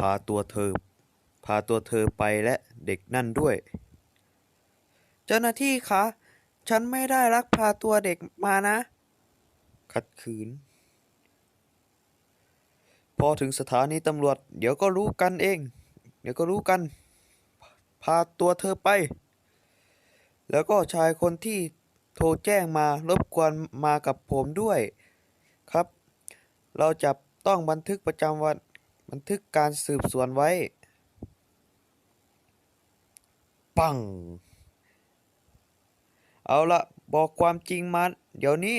พาตัวเธอ พาตัวเธอไปและเด็กนั่นด้วย เจ้าหน้าที่คะ ฉันไม่ได้ลักพาตัวเด็กมานะ ขัดขืน พอถึงสถานีตำรวจ เดี๋ยวก็รู้กันเอง เดี๋ยวก็รู้กัน พาตัวเธอไป แล้วก็ชายคนที่โทรแจ้งมารบกวนมากับผมด้วย ครับ เราจะต้องบันทึกประจำวัน บันทึกการสืบสวนไว้ ปัง เอาละบอกความจริงมาเดี๋ยวนี้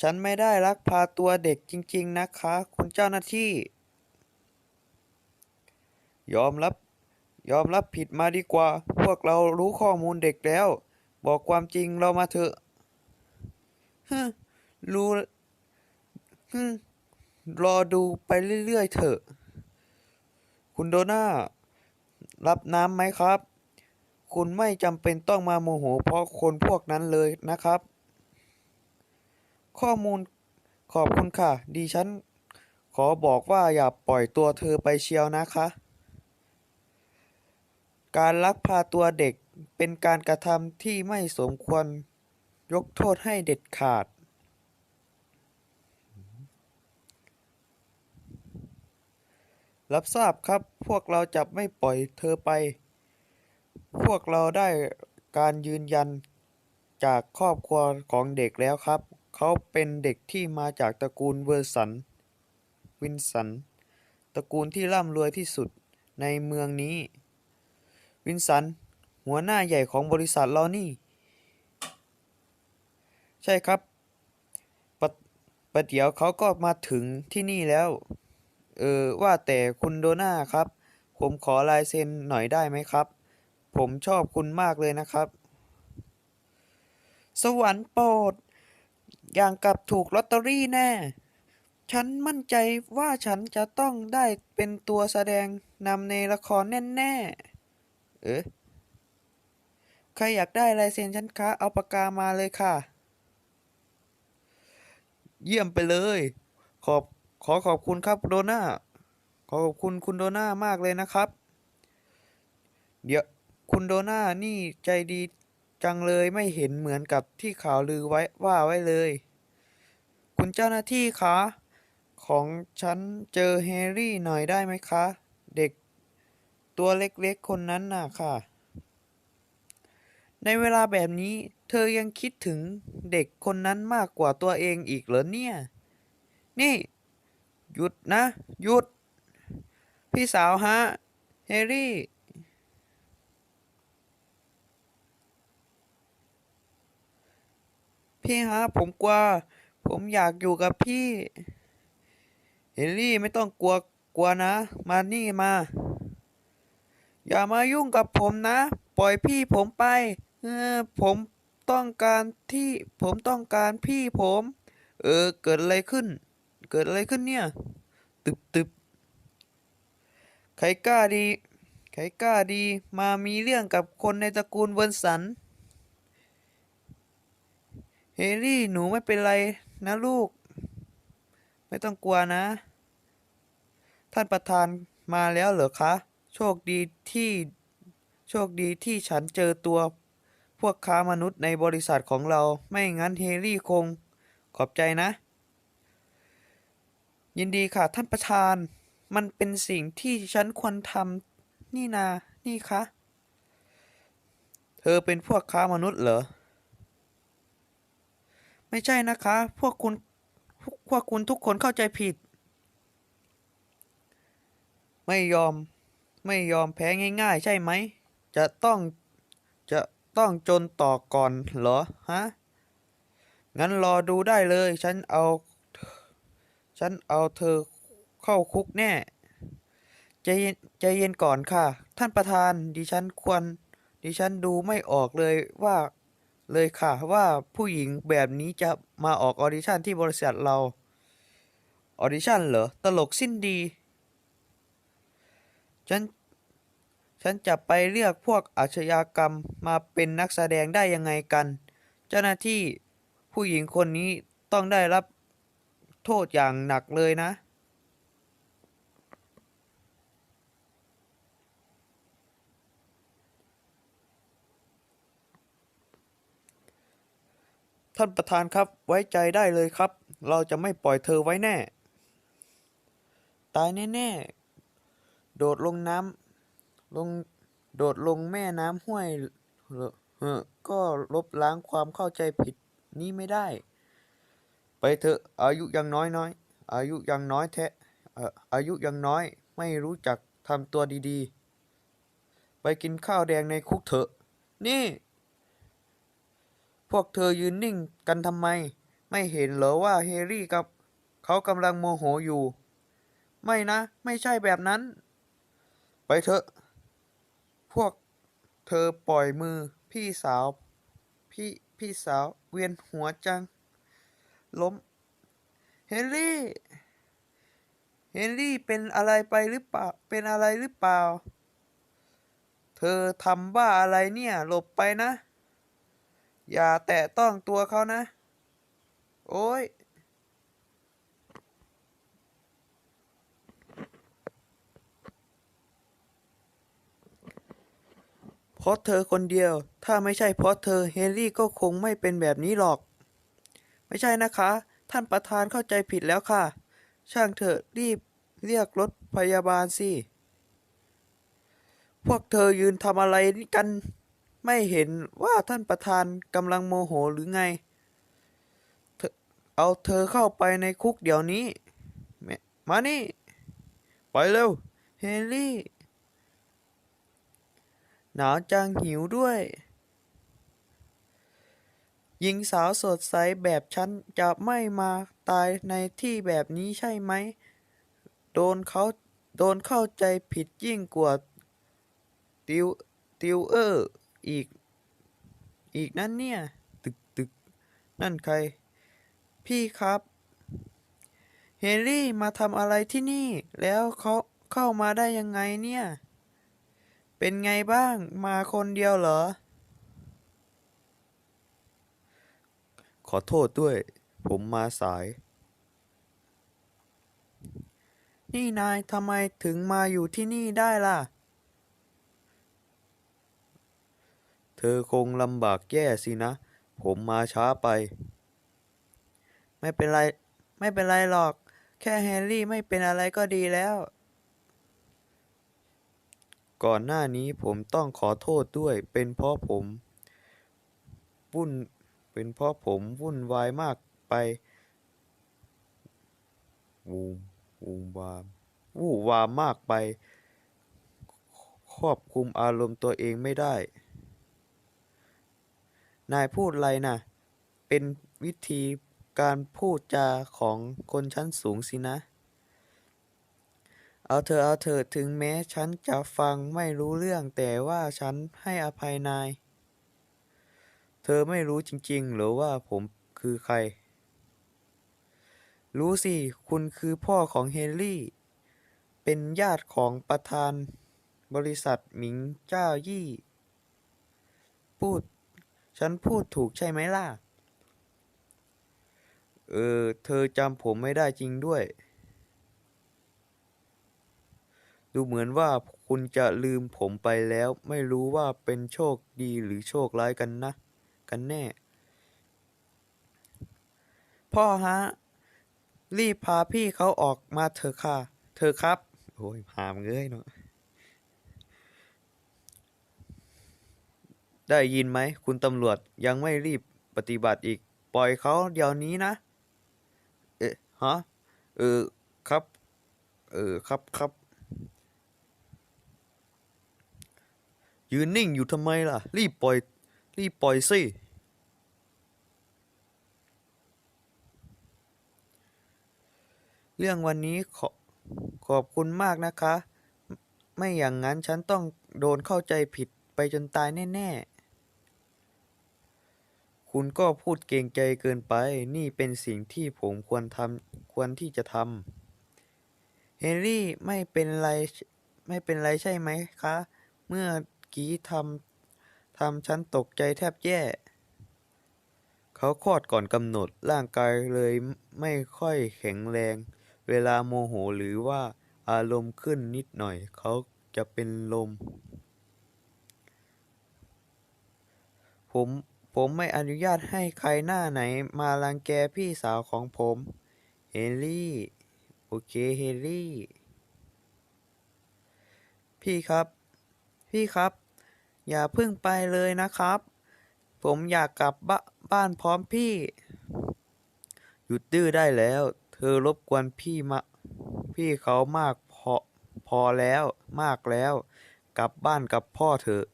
ฉันไม่ได้ลักพาตัวเด็กจริง ๆ นะคะ คุณเจ้าหน้าที่ ยอมรับ ยอมรับผิดมาดีกว่า พวกเรารู้ข้อมูลเด็กแล้ว บอกความจริงเรามาเถอะ ฮึ รู้ รอดูไปเรื่อยๆเถอะ คุณโดน่า รับน้ำไหมครับ คุณไม่จำเป็นต้องมาโมโหเพราะคนพวกนั้นเลยนะครับ ข้อมูลขอบคุณค่ะดิฉัน ขอบอกว่าอย่าปล่อยตัวเธอไปเชียวนะคะ การลักพาตัวเด็กเป็นการกระทำที่ไม่สมควรยกโทษให้เด็ดขาด รับทราบครับ พวกเราจะไม่ปล่อยเธอไป พวกเราได้การยืนยันจากครอบครัวของเด็กแล้วครับ เขาเป็นเด็กที่มาจากตระกูลเวอร์สัน วินสัน ตระกูลที่ร่ำรวยที่สุดในเมืองนี้ วินสัน หัวหน้าใหญ่ของบริษัทเรานี่ ใช่ครับปะประเดี๋ยวเขาก็มาถึงที่นี่แล้ว เออว่าแต่คุณโดน่าครับ ผมขอลายเซ็นหน่อยได้ไหมครับ ผมชอบคุณมากเลยนะครับ สวรรค์โปรดอย่างกับถูกลอตเตอรี่แน่ ฉันมั่นใจว่าฉันจะต้องได้เป็นตัวแสดงนำในละครแน่เอ๊ะใครอยากได้ลายเซ็นฉันคะเอาปากกามาเลยค่ะ เยี่ยมไปเลย ขอบ ขอขอบคุณครับโดน่าขอขอบคุณคุณโดน่ามากเลยนะครับ เดี๋ยวคุณโดน่านี่ใจดีจังเลยไม่เห็นเหมือนกับที่ข่าวลือไว้ว่าไว้เลย คุณเจ้าหน้าที่คะของฉันเจอแฮร์รี่หน่อยได้ไหมคะ เด็กตัวเล็กๆคนนั้นน่ะค่ะ ในเวลาแบบนี้เธอยังคิดถึงเด็กคนนั้นมากกว่าตัวเองอีกเหรอเนี่ย นี่ หยุดนะ หยุด พี่สาวฮะ เฮรี่ พี่ฮะ ผมกลัว ผมอยากอยู่กับพี่ เฮรี่ไม่ต้องกลัว กลัวนะ มานี่มา อย่ามายุ่งกับผมนะ ปล่อยพี่ผมไป เออ ผมต้องการที่ ผมต้องการพี่ผม เออ เกิดอะไรขึ้น เกิดอะไรขึ้นเนี่ยตึบตึบใครกล้าดีใครกล้าดีมามีเรื่องกับคนในตระกูลเวิร์นสัน เฮรี่หนูไม่เป็นไรนะลูก ไม่ต้องกลัวนะ ท่านประธานมาแล้วเหรอคะ โชคดีที่โชคดีที่ฉันเจอตัว พวกค้ามนุษย์ในบริษัทของเราไม่งั้นเฮรี่คงขอบใจนะ ยินดีค่ะ ท่านประธาน มันเป็นสิ่งที่ฉันควรทำนี่นา นี่คะ เธอเป็นพวกค้ามนุษย์เหรอ ไม่ใช่นะคะ พวกคุณ พวกคุณทุกคนเข้าใจผิด ไม่ยอม ไม่ยอมแพ้ง่ายๆ ใช่ไหม จะต้อง จะต้องจนต่อก่อนเหรอ ฮะ งั้นรอดูได้เลย ฉันเอา ฉันเอาเธอเข้าคุกแน่ใจเย็นใจเย็นก่อนค่ะ ท่านประธานดิฉันควร ดิฉันดูไม่ออกเลยว่าเลยค่ะ ว่าผู้หญิงแบบนี้จะมาออกออดิชั่นที่บริษัทเราออดิชั่นเหรอ ตลกสิ้นดี ฉัน ฉันจะไปเรียกพวกอาชญากรรมมาเป็นนักแสดงได้ยังไงกัน เจ้าหน้าที่ผู้หญิงคนนี้ต้องได้รับ โทษอย่างหนักเลยนะ ท่านประธานครับไว้ใจได้เลยครับ เราจะไม่ปล่อยเธอไว้แน่ ตายแน่ๆ โดดลงน้ำลงโดดลงแม่น้ำห้วยก็ลบล้างความเข้าใจผิดนี้ไม่ได้ ไปเถอะอายุยังน้อยน้อย อายุยังน้อยแท้เอ่ออายุยังน้อย ไม่รู้จักทำตัวดีๆ ไปกินข้าวแดงในคุกเถอะ นี่ พวกเธอยืนนิ่งกันทำไม ไม่เห็นเหรอว่าเฮรี่กับ เขากำลังโมโหอยู่ ไม่นะ ไม่ใช่แบบนั้น ไปเถอะ พวกเธอปล่อยมือพี่สาว พี่พี่สาวเวียนหัวจัง ล้ม เฮนรี่ เฮนรี่เป็นอะไรไปหรือเปล่า เป็นอะไรหรือเปล่า เธอทำบ้าอะไรเนี่ย หลบไปนะ อย่าแตะต้องตัวเขานะ โอ้ยเพราะเธอคนเดียว ถ้าไม่ใช่เพราะเธอ เฮนรี่ก็คงไม่เป็นแบบนี้หรอก ไม่ใช่นะคะ ท่านประธานเข้าใจผิดแล้วค่ะ ช่างเถอะรีบเรียกรถพยาบาลสิ พวกเธอยืนทำอะไรกันไม่เห็นว่าท่านประธานกำลังโมโหหรือไง เอาเธอเข้าไปในคุกเดี๋ยวนี้ มานี่ ไปเร็ว เฮนรี่ หนาวจังหิวด้วย หญิงสาวสดใสแบบฉันจะไม่มาตายในที่แบบนี้ใช่ไหม โดนเขาโดนเข้าใจผิดยิ่งกว่าติวติวเออร์อีก อีกนั่นเนี่ย ตึกตึกนั่นใคร พี่ครับ เฮนรี่มาทำอะไรที่นี่ แล้วเขาเข้ามาได้ยังไงเนี่ย เป็นไงบ้างมาคนเดียวเหรอ ขอโทษด้วย ผมมาสาย นี่นายทำไมถึงมาอยู่ที่นี่ได้ล่ะ เธอคงลำบากแย่สินะ ผมมาช้าไป ไม่เป็นไร ไม่เป็นไรหรอก แค่แฮร์รี่ไม่เป็นอะไรก็ดีแล้ว ก่อนหน้านี้ผมต้องขอโทษด้วย เป็นเพราะผมวุ่น เป็นเพราะผมวุ่นวายมากไปวูมวูมวามวู่วามมากไป ควบคุมอารมณ์ตัวเองไม่ได้ นายพูดอะไรนะเป็นวิธีการพูดจาของคนชั้นสูงสินะ เอาเธอะเอาเธอะถึงแม้ฉันจะฟังไม่รู้เรื่องแต่ว่าฉันให้อภัยนาย เธอไม่รู้จริงๆหรือว่าผมคือใคร รู้สิ คุณคือพ่อของเฮนรี่ เป็นญาติของประธานบริษัทหมิงเจ้ายี่ พูด ฉันพูดถูกใช่ไหมล่ะ เออ เธอจำผมไม่ได้จริงด้วย ดูเหมือนว่าคุณจะลืมผมไปแล้ว ไม่รู้ว่าเป็นโชคดีหรือโชคร้ายกันนะ กันแน่ พ่อฮะ รีบพาพี่เขาออกมาเถอะค่ะ เธอครับ โอ้ยพามเงยเนาะได้ยินไหม คุณตำรวจยังไม่รีบปฏิบัติอีก ปล่อยเขาเดี๋ยวนี้นะ เอ๊ะฮะเออครับ เออครับครับ ยืนนิ่งอยู่ทำไมล่ะ รีบปล่อย รีบปล่อยสิเรื่องวันนี้ขอขอบคุณมากนะคะ ไม่อย่างนั้นฉันต้องโดนเข้าใจผิดไปจนตายแน่ ๆ คุณก็พูดเกรงใจเกินไป นี่เป็นสิ่งที่ผมควรทำควรที่จะทำ เฮนรี่ไม่เป็นไร ไม่เป็นไรใช่ไหมคะ เมื่อกี้ทำ ทำฉันตกใจแทบแย่ เขาคลอดก่อนกำหนดร่างกายเลยไม่ค่อยแข็งแรง เวลาโมโหหรือว่าอารมณ์ขึ้นนิดหน่อย เขาจะเป็นลม ผมผมไม่อนุญาตให้ใครหน้าไหนมารังแกพี่สาวของผม เฮนรี่ โอเคเฮนรี่ พี่ครับ พี่ครับ อย่าเพิ่งไปเลยนะครับ ผมอยากกลับบ้าบ้านพร้อมพี่ หยุดดื้อได้แล้ว เธอรบกวนพี่มา พี่เขามากพอพอแล้วมากแล้ว กลับบ้านกับพ่อเถอะ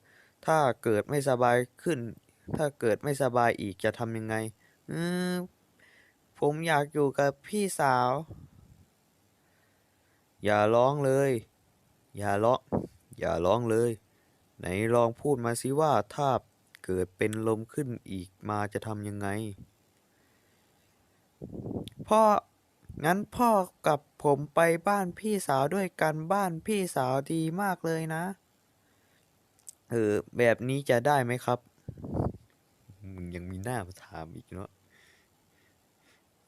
ถ้าเกิดไม่สบายขึ้น ถ้าเกิดไม่สบายอีกจะทำยังไงอผมอยากอยู่กับพี่สาว อย่าร้องเลย อย่าร้อง อย่าร้องเลย ไหนลองพูดมาสิว่าถ้าเกิดเป็นลมขึ้นอีกมาจะทำยังไง พ่อ งั้นพ่อกับผมไปบ้านพี่สาวด้วยกันบ้านพี่สาวดีมากเลยนะ เออ แบบนี้จะได้ไหมครับ มึงยังมีหน้ามาถามอีกเนาะ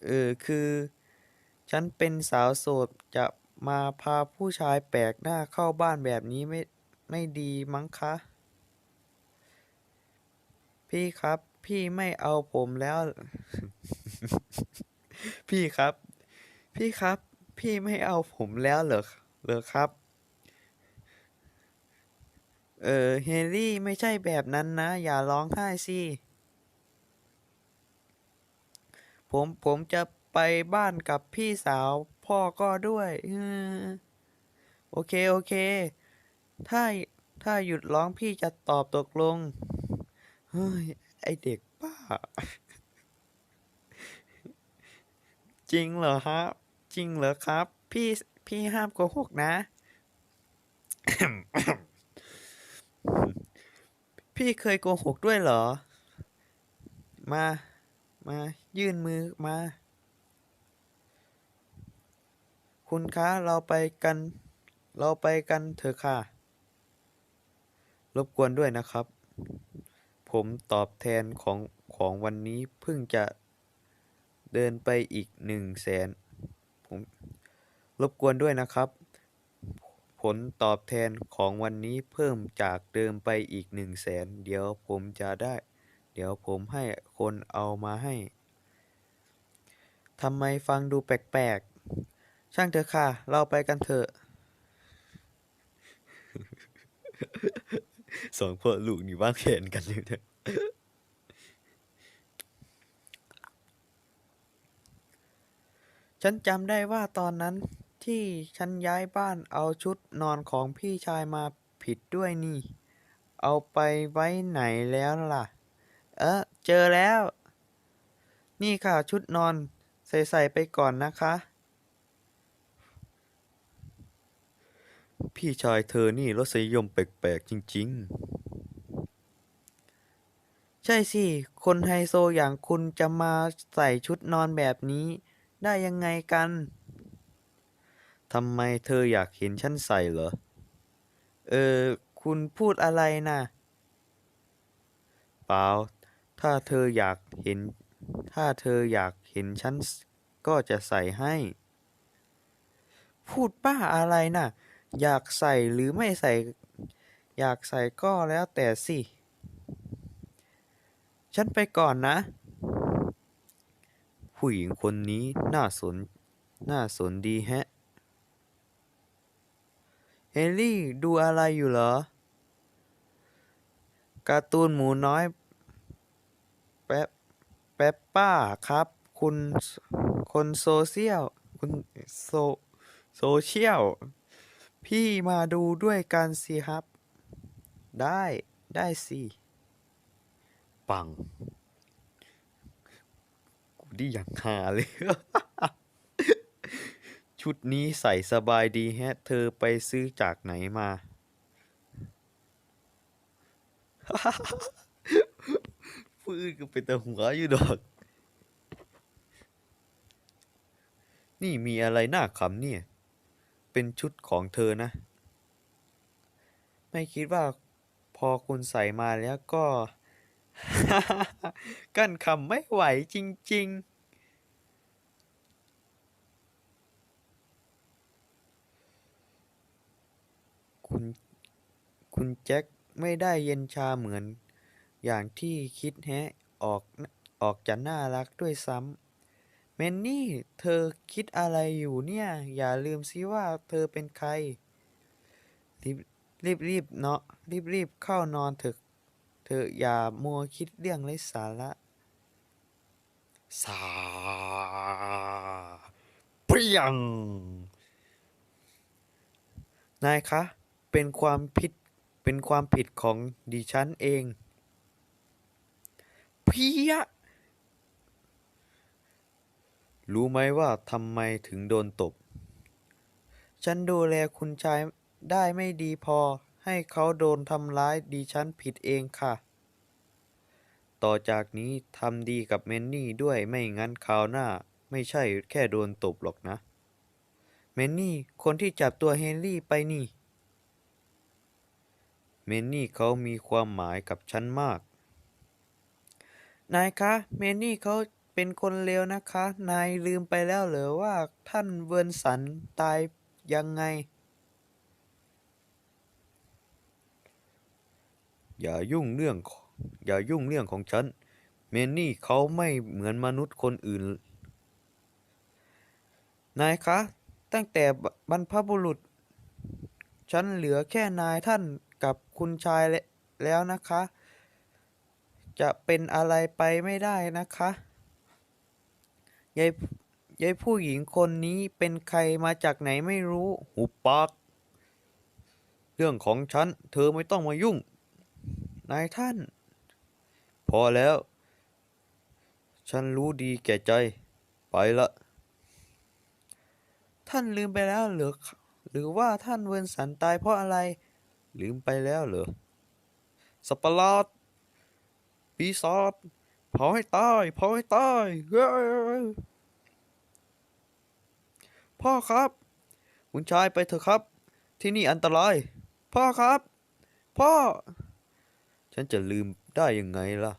เออ คือ ฉันเป็นสาวโสดจะมาพาผู้ชายแปลกหน้าเข้าบ้านแบบนี้ไม่ ไม่ดีมั้งคะ พี่ครับ พี่ไม่เอาผมแล้ว พี่ครับ พี่ครับ พี่ไม่เอาผมแล้วเหรอเหรอครับ เออเฮนรี่ไม่ใช่แบบนั้นนะ อย่าร้องไห้สิผมผมจะไปบ้านกับพี่สาวพ่อก็ด้วย โอเค โอเค ถ้าถ้าหยุดร้องพี่จะตอบตกลง เฮ้ย ไอเด็กบ้า จริงเหรอครับ จริงเหรอครับ พี่พี่ห้ามโกหกนะ พี่เคยโกหกด้วยเหรอ มา มายื่นมือมา คุณคะเราไปกัน เราไปกันเถอะค่ะ รบกวนด้วยนะครับ ผมตอบแทนของของวันนี้เพิ่งจะเดินไปอีกหนึ่งแสนผมรบกวนด้วยนะครับ ผลตอบแทนของวันนี้เพิ่มจากเดิมไปอีกหนึ่งแสนเดี๋ยวผมจะได้ เดี๋ยวผมให้คนเอามาให้ทำไมฟังดูแปลกๆ ช่างเถอะค่ะ เราไปกันเถอะ สองพ่อลูกนี่วางแผนกันเลยเนี่ยฉันจำได้ว่าตอนนั้นที่ฉันย้ายบ้านเอาชุดนอนของพี่ชายมาผิดด้วยนี่ เอาไปไว้ไหนแล้วล่ะ เออเจอแล้ว นี่ค่ะชุดนอน ใส่ใส่ไปก่อนนะคะ พี่ชายเธอนี่รสนิยมแปลกๆจริง ๆ ใช่สิ คนไฮโซอย่างคุณจะมาใส่ชุดนอนแบบนี้ ได้ยังไงกัน ทำไมเธออยากเห็นฉันใส่เหรอ เออ คุณพูดอะไรนะเปล่า ถ้าเธออยากเห็น ถ้าเธออยากเห็นฉันก็จะใส่ให้ พูดป้าอะไรน่ะ อยากใส่หรือไม่ใส่ อยากใส่ก็แล้วแต่สิ ฉันไปก่อนนะ ผู้หญิงคนนี้น่าสน น่าสนดีแฮะ เฮนรี่ดูอะไรอยู่เหรอ การ์ตูนหมูน้อยแป๊บแป๊บป้าครับ คุณ คนโซเชียล คุณโซโซเชียล พี่มาดูด้วยกันสิครับ ได้ได้สิ ปัง กูดีอย่างหาเลย ชุดนี้ใส่สบายดีแฮะ เธอไปซื้อจากไหนมา ฟื้นก็เป็นแต่หัวอยู่ดอก นี่มีอะไรน่าขำเนี่ย เป็นชุดของเธอนะ ไม่คิดว่าพอคุณใส่มาแล้วก็ กั้นคำไม่ไหวจริง ๆคุณคุณแจ็คไม่ได้เย็นชาเหมือน อย่างที่คิดแฮะออกออกจะน่ารักด้วยซ้ำ มนนี่ เธอคิดอะไรอยู่เนี่ย อย่าลืมสิว่าเธอเป็นใครรีบรีบรีบเนาะรีบรีบเข้านอนเถอะเธออย่ามัวคิดเรื่องไร้สาระ สาเปรียง นายคะ เป็นความผิด เป็นความผิดของดิฉันเอง เพียะ รู้ไหมว่าทำไมถึงโดนตบ ฉันดูแลคุณชายได้ไม่ดีพอ ให้เขาโดนทำร้ายดิฉันผิดเองค่ะ ต่อจากนี้ทำดีกับเมนนี่ด้วยไม่งั้นคราวหน้า ไม่ใช่แค่โดนตบหรอกนะ เมนนี่คนที่จับตัวเฮนรี่ไปนี่ เมนนี่เขามีความหมายกับฉันมาก นายคะ เมนนี่เขา เป็นคนเลวนะคะ นายลืมไปแล้วเหรอว่าท่านเวิร์นสันตายยังไง อย่ายุ่งเรื่อง อย่ายุ่งเรื่องของฉัน เมนนี่เขาไม่เหมือนมนุษย์คนอื่น นายคะ ตั้งแต่บรรพบุรุษ ฉันเหลือแค่นายท่านกับคุณชายแล้วนะคะ จะเป็นอะไรไปไม่ได้นะคะ ยายยายผู้หญิงคนนี้เป็นใครมาจากไหนไม่รู้ หุบปาก เรื่องของฉัน เธอไม่ต้องมายุ่ง นายท่าน พอแล้ว ฉันรู้ดีแก่ใจ ไปละ ท่านลืมไปแล้วเหรือ หรือว่าท่านเวิร์นสันตายเพราะอะไร ลืมไปแล้วเหรอ สัตว์ปะหลาดปีศาจ เผาให้ตายเผาให้ตายเฮ้ยพ่อครับ คุณชายไปเถอะครับ ที่นี่อันตราย พ่อครับ พ่อ ฉันจะลืมได้ยังไงล่ะ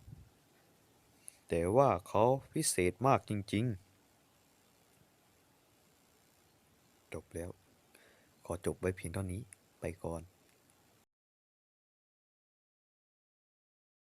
แต่ว่าเขาพิเศษมากจริง ๆ จบแล้ว ขอจบไว้เพียงเท่านี้ไปก่อน